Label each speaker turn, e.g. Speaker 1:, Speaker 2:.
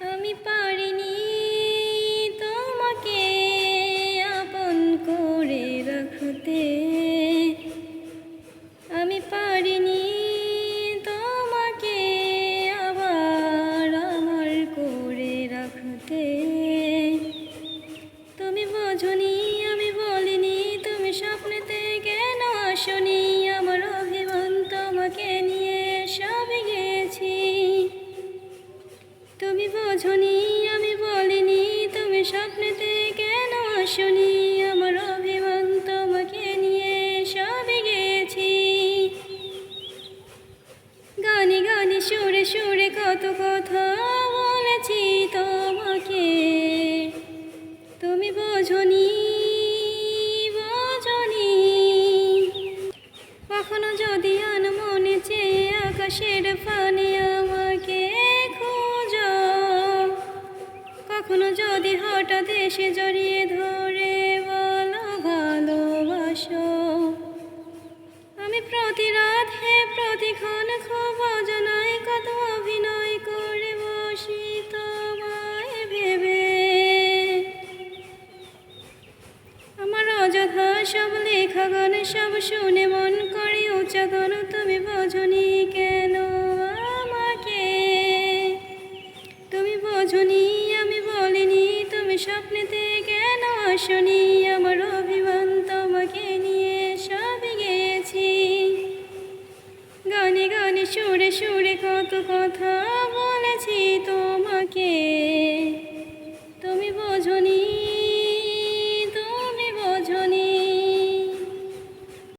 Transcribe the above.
Speaker 1: আমি পারিনি বোঝনি, আমি বলিনি তুমি স্বপ্নেতে কেন আসনি? আমার অভিমান তোমাকে নিয়ে সবে গেছি। গানে গানে সুরে সুরে কত কথা বলেছি তোমাকে। তুমি বোঝনি বোঝনি। কখনো যদি আনমনে চেয়ে আকাশের ফানে কখনো যদি হঠাৎ এসে জড়িয়ে ধরে, বলো ভালোবাসো। আমি প্রতি রাত হে প্রতিক্ষণ খুব অজানায় কত অভিনয় করে বসি তোমায় ভেবে। আমার অযথা সব লেখা গান সব শুনে মন করি উচ্চাদন তুমি বোঝনি কেন আমাকে? তুমি বোঝনি স্বপ্নেতে কেন আসনি? আমার অভিমান তোমাকে নিয়ে সবে গেছি। গানে গানে সুরে সুরে কত কথা বলেছি তো